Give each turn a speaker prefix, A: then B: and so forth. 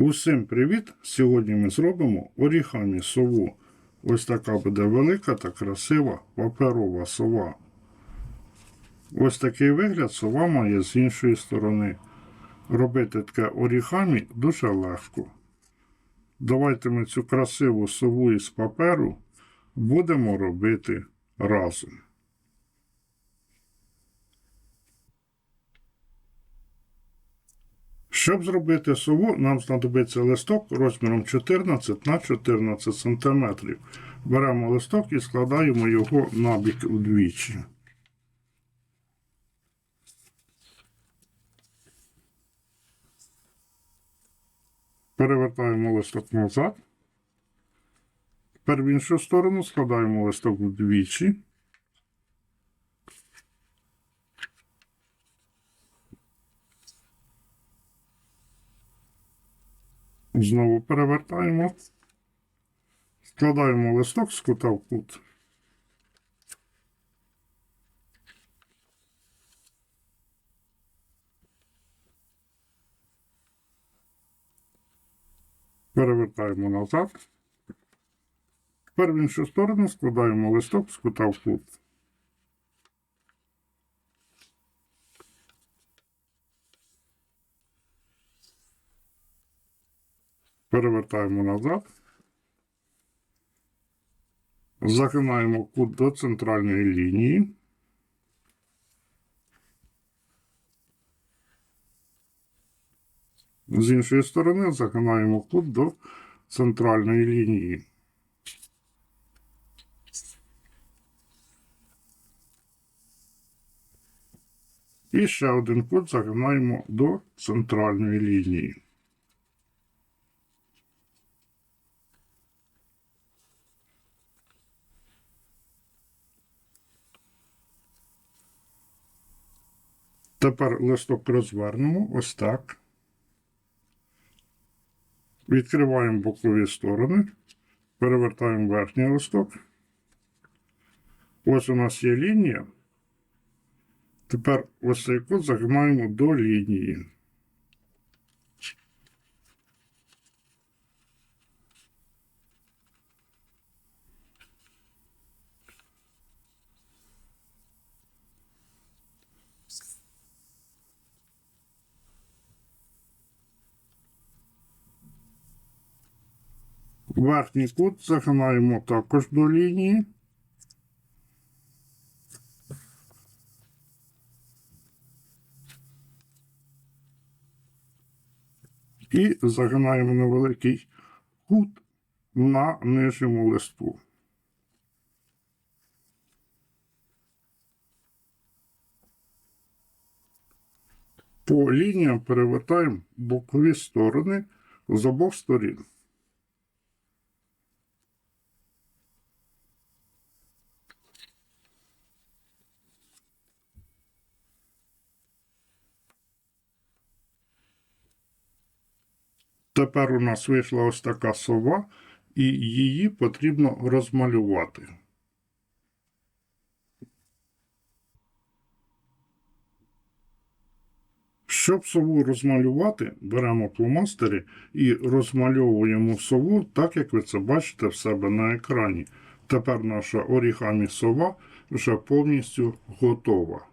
A: Усім привіт! Сьогодні ми зробимо орігамі сову. Ось така буде велика та красива паперова сова. Ось такий вигляд сова має з іншої сторони. Робити таке орігамі дуже легко. Давайте ми цю красиву сову із паперу будемо робити разом. Щоб зробити сову, нам знадобиться листок розміром 14 на 14 см. Беремо листок і складаємо його набік вдвічі. Перевертаємо листок назад. Тепер в іншу сторону складаємо листок вдвічі. Знову перевертаємо. Складаємо листок з кута в кут. Перевертаємо назад. Тепер в іншу сторону складаємо листок з кута в кут. Перевертаємо назад. Загинаємо кут до центральної лінії. З іншої сторони загинаємо кут до центральної лінії. І ще один кут загинаємо до центральної лінії. Тепер листок розвернемо ось так. Відкриваємо бокові сторони, перевертаємо верхній листок. Ось у нас є лінія. Тепер ось цей кут загинаємо до лінії. Верхній кут загинаємо також до лінії. І загинаємо невеликий кут на нижньому листку. По лініям перевертаємо бокові сторони з обох сторін. Тепер у нас вийшла ось така сова, і її потрібно розмалювати. Щоб сову розмалювати, беремо фломастери і розмальовуємо сову так, як ви це бачите в себе на екрані. Тепер наша орігамі сова вже повністю готова.